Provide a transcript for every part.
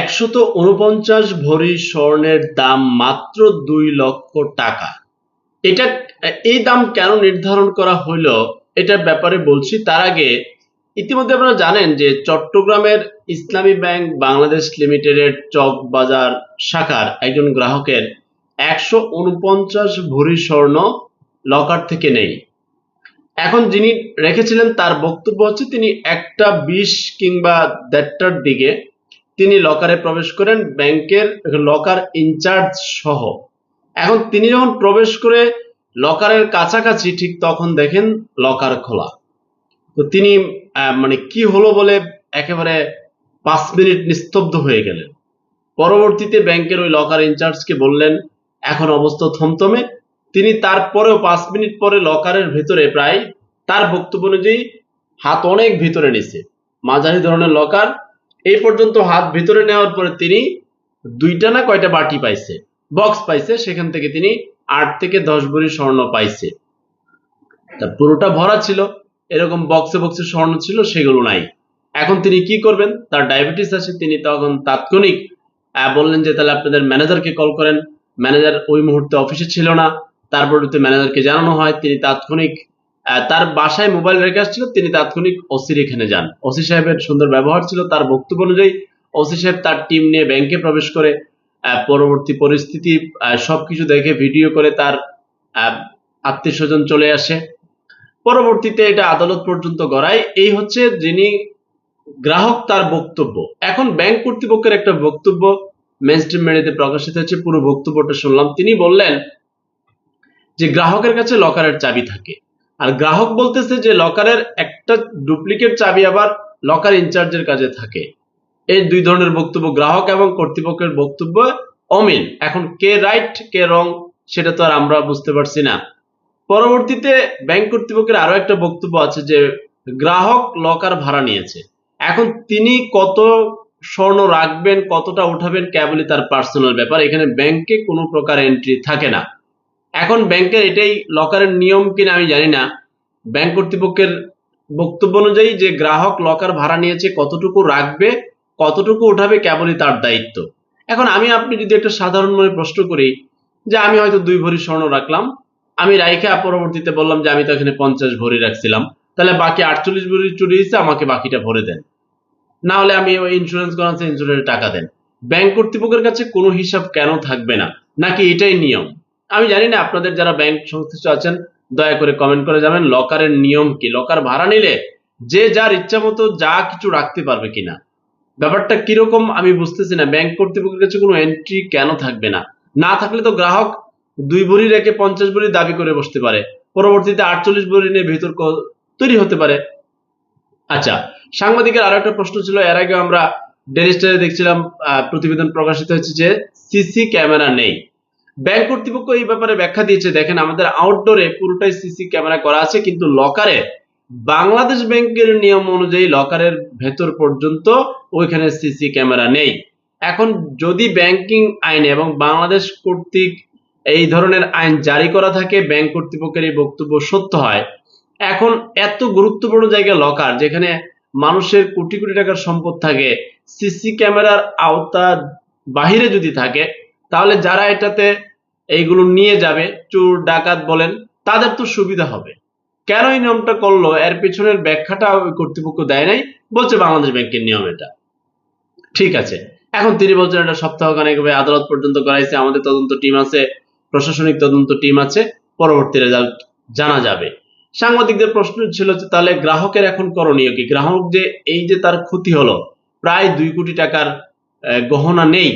একশত উনপঞ্চাশ ভরি স্বর্ণের দাম মাত্র দুই লক্ষ টাকা। এটা, এই দাম কেন নির্ধারণ করা হইল, এটার ব্যাপারে বলছি। তার আগে ইতিমধ্যে আপনারা জানেন যে চট্টগ্রামের ইসলামী ব্যাংক বাংলাদেশ লিমিটেডের চক বাজার শাখার একজন গ্রাহকের একশো উনপঞ্চাশ ভরি স্বর্ণ লকার থেকে নেই। এখন যিনি রেখেছিলেন তার বক্তব্য হচ্ছে তিনি একটা বিশ কিংবা দেড়টার দিকে তিনি লকারে প্রবেশ করেন, ব্যাংকের লকার ইনচার্জ সহ। এখন তিনি যখন প্রবেশ করে লকারের কাছাকাছি ঠিক তখন দেখেন লকার খোলা। তো তিনি মানে কি হলো বলে একেবারে পাঁচ মিনিট নিস্তব্ধ হয়ে গেলেন। পরবর্তীতে ব্যাংকের ওই লকার ইনচার্জকে বললেন, এখন অবস্থা থমথমে। তিনি তারপরেও পাঁচ মিনিট পরে লকারের ভেতরে প্রায় তার বক্তব্য অনুযায়ী হাত অনেক ভিতরে নিছে। মাঝারি ধরনের লকার এই পর্যন্ত হাত ভিতরে নেওয়ার পরে তিনি দুইটা না কয়টা বাটি পাইছে? বক্স পাইছে, সেখান থেকে তিনি আট থেকে দশ ভরি স্বর্ণ পাইছে। তা পুরোটা ভরা ছিল, এরকম বক্সে বক্সে স্বর্ণ ছিল, সেগুলো নাই। এখন তিনি কি করবেন? তার ডায়াবেটিস আছে, তিনি তখন তাৎক্ষণিক বললেন যে, তাহলে আপনাদের ম্যানেজারকে কল করেন। ম্যানেজার ওই মুহূর্তে অফিসে ছিল না, তারপর ম্যানেজারকে জানানো হয়, তিনি তাৎক্ষণিক তার বাসায় মোবাইল রেখে আসছিল তিনি তাৎক্ষণিক ওসির এখানে যান। ওসি সাহেবের সুন্দর ব্যবহার ছিল, তার বক্তব্য অনুযায়ী ওসি সাহেব তার টিম নিয়ে ব্যাংকে প্রবেশ করে পরবর্তী পরিস্থিতি সবকিছু দেখে ভিডিও করে তার আত্মীয় স্বজন চলে আসে। পরবর্তীতে এটা আদালত পর্যন্ত গড়ায়। এই হচ্ছে যিনি গ্রাহক, তার বক্তব্য। এখন ব্যাংক কর্তৃপক্ষের একটা বক্তব্য মেনস্ট্রিম মিডিয়াতে প্রকাশিত হচ্ছে পুরো বক্তব্যটা শুনলাম। তিনি বললেন যে, গ্রাহকের কাছে লকারের চাবি থাকে। আর গ্রাহক বলতেছে যে লকারের একটা ডুপ্লিকেট চাবি আবার লকার ইনচার্জের কাছে থাকে। এই দুই ধরনের বক্তব্য, গ্রাহক এবং কর্তৃপক্ষের বক্তব্য অমিল। এখন কে রাইট, কে রং, সেটা তো আর আমরা বুঝতে পারছি না। পরবর্তীতে ব্যাংক কর্তৃপক্ষের আরও একটা বক্তব্য আছে যে গ্রাহক লকার ভাড়া নিয়েছে। এখন তিনি কত স্বর্ণ রাখবেন, কতটা উঠাবেন কেবলই তার পার্সোনাল ব্যাপার। এখানে ব্যাংকে কোনো প্রকার এন্ট্রি থাকে না। এখন ব্যাংকের এটাই লকারের নিয়ম কিনা আমি জানি না। ব্যাংক কর্তৃপক্ষের বক্তব্য অনুযায়ী যে গ্রাহক লকার ভাড়া নিয়েছে, কতটুকু রাখবে, কতটুকু উঠাবে, কেবলই তার দায়িত্ব। এখন আমি, আপনি যদি একটা সাধারণ মনে প্রশ্ন করি যে আমি হয়তো দুই ভরি স্বর্ণ রাখলাম, আমি রাইখা পরবর্তীতে বললাম যে আমি তো এখানে পঞ্চাশ ভরি রাখছিলাম, তাহলে বাকি আটচল্লিশ ভরি চুরি হয়েছে, আমাকে বাকিটা ভরে দেন। না হলে আমি ওই ইন্স্যুরেন্স করা আছে ইন্স্যুরেন্সের টাকা দেন। ব্যাংক কর্তৃপক্ষের কাছে কোনো হিসাব কেন থাকবে না? নাকি এটাই নিয়ম? আমি জানি না, আপনাদের যারা ব্যাংক সংশ্লিষ্ট আছেন দয়া করে কমেন্ট করে যাবেন লকারের নিয়ম কি? লকার ভাড়া নিলে যে যার ইচ্ছা মতো যা কিছু রাখতে পারবে কিনা। ব্যাপারটা কীরকম আমি বুঝতেছি না। ব্যাংক কর্তৃপক্ষের কাছে কোনো এন্ট্রি কেন থাকবে না? না থাকলে তো গ্রাহক দুই ভরি রেখে পঞ্চাশ ভরি দাবি করে বসতে পারে। পরবর্তীতে আটচল্লিশ ভরি নিয়ে ভেতর তৈরি হতে পারে। আচ্ছা সাংবাদিকের আরও একটা প্রশ্ন ছিল, এর আগে আমরা ডেলি স্টারে দেখছিলাম প্রতিবেদন প্রকাশিত হয়েছে যে সিসি ক্যামেরা নেই। ব্যাংক কর্তৃপক্ষ এই ব্যাপারে ব্যাখ্যা দিয়েছে, দেখেন আমাদের আউটডোরে পুরোটাই সিসি ক্যামেরা করা আছে, কিন্তু লকারে বাংলাদেশ ব্যাংকের নিয়ম অনুযায়ী লকারের ভেতর পর্যন্ত ওইখানে সিসি ক্যামেরা নেই। এখন যদি ব্যাংকিং আইন এবং বাংলাদেশ কর্তৃক এই ধরনের আইন জারি করা থাকে, ব্যাংক কর্তৃপক্ষের এই বক্তব্য সত্য হয়। এখন এত গুরুত্বপূর্ণ জায়গা লকার যেখানে মানুষের কোটি কোটি টাকার সম্পদ থাকে সিসি ক্যামেরার আওতা বাহিরে যদি থাকে তাহলে যারা এটাতে এইগুলো নিয়ে যাবে, চোর, ডাকাত বলেন, তাদের তো সুবিধা হবে। কেন এই নিয়মটা করল? এর পিছনের ব্যাখ্যাটা কর্তৃপক্ষ দেয় নাই, বলছে বাংলাদেশ ব্যাংকের নিয়ম এটা। ঠিক আছে। এখন তিনি বলছেন, এটা সপ্তাহখানেক আদালত পর্যন্ত করাইছে, আমাদের তদন্ত টিম আছে, প্রশাসনিক তদন্ত টিম আছে, পরবর্তী রেজাল্ট জানা যাবে। সাংবাদিকদের প্রশ্ন ছিল যে, তাহলে গ্রাহকের এখন করণীয় কি? গ্রাহক যে এই যে তার ক্ষতি হলো, প্রায় দুই কোটি টাকার গহনা নেই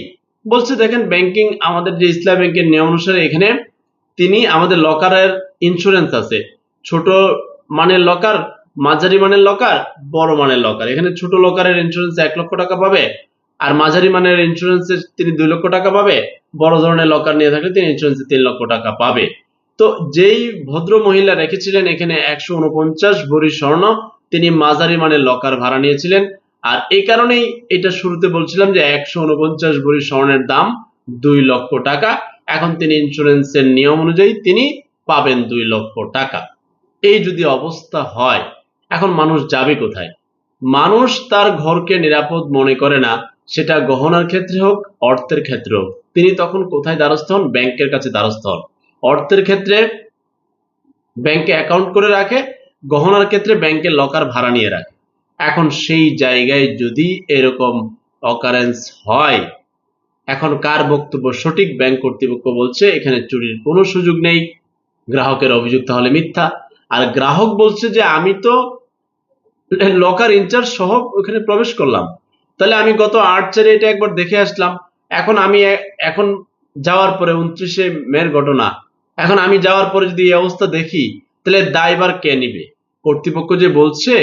বলছে, দেখেন ব্যাংকিং আমাদের যে ইসলাম ব্যাংকের নিয়ম অনুসারে এখানে তিনি আমাদের লকারের ইন্স্যুরেন্স আছে। ছোট মানের লকার মাঝারি মানের লকার বড় মানের লকার এখানে ছোট লকারের ইন্স্যুরেন্স এক লক্ষ টাকা পাবে, আর মাঝারি মানের ইন্স্যুরেন্সে তিনি দুই লক্ষ টাকা পাবে, বড় ধরনের লকার নিয়ে থাকলে তিনি ইন্স্যুরেন্সে তিন লক্ষ টাকা পাবে। তো যেই ভদ্র মহিলা রেখেছিলেন, এখানে একশো উনপঞ্চাশ ভরি স্বর্ণ, তিনি মাঝারি মানের লকার ভাড়া নিয়েছিলেন। আর এই কারণেই এটা শুরুতে বলছিলাম যে একশো উনপঞ্চাশ ভরি স্বর্ণের দাম দুই লক্ষ টাকা। এখন তিনি ইন্স্যুরেন্সের নিয়ম অনুযায়ী তিনি পাবেন দুই লক্ষ টাকা। এই যদি অবস্থা হয়, এখন মানুষ যাবে কোথায়? মানুষ তার ঘরকে নিরাপদ মনে করে না, সেটা গহনার ক্ষেত্রে হোক, অর্থের ক্ষেত্রে হোক। তিনি তখন কোথায় দ্বারস্থ হন? ব্যাংকের কাছে দ্বারস্থ হন। অর্থের ক্ষেত্রে ব্যাংকে অ্যাকাউন্ট করে রাখে, গহনার ক্ষেত্রে ব্যাংকে লকার ভাড়া নিয়ে রাখে। এখন সেই জায়গায় যদি এরকম অকারেন্স হয়, এখন কার বক্তব্য সঠিক? ব্যাংক কর্তৃপক্ষ বলছে, এখানে চুরির কোনো সুযোগ নেই। গ্রাহকের অভিযোগ তাহলে মিথ্যা। আর গ্রাহক বলছে যে, আমি তো লকার ইনচার্জ সহ ওখানে প্রবেশ করলাম। তাহলে আমি গত আট চারে এটা একবার দেখে আসলাম। এখন আমি এখন যাওয়ার পরে উনত্রিশে মের ঘটনা। এখন আমি যাওয়ার পরে যদি এই অবস্থা দেখি, তাহলে দায়বার কে নিবে? কর্তৃপক্ষ যে বলছে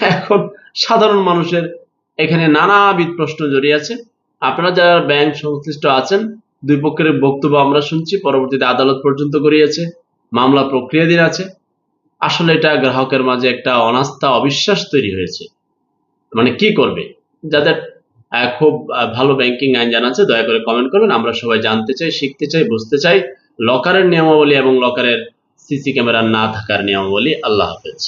এখন সাধারণ মানুষের এখানে নানাবিধ প্রশ্ন জড়িয়ে আছে। আপনারা যারা ব্যাংক সংশ্লিষ্ট আছেন, দুই পক্ষের বক্তব্য আমরা শুনছি, পরবর্তীতে আদালত পর্যন্ত গড়িয়েছে, মামলা প্রক্রিয়াধীন আছে। আসলে এটা গ্রাহকের মাঝে একটা অনাস্থা, অবিশ্বাস তৈরি হয়েছে। মানে কি করবে? যাদের খুব ভালো ব্যাংকিং আইন জানা আছে, দয়া করে কমেন্ট করবেন। আমরা সবাই জানতে চাই, শিখতে চাই, বুঝতে চাই। লকারের নিয়মাবলী এবং লকারের সিসি ক্যামেরা না থাকার নিয়মাবলী। আল্লাহ হাফেজ।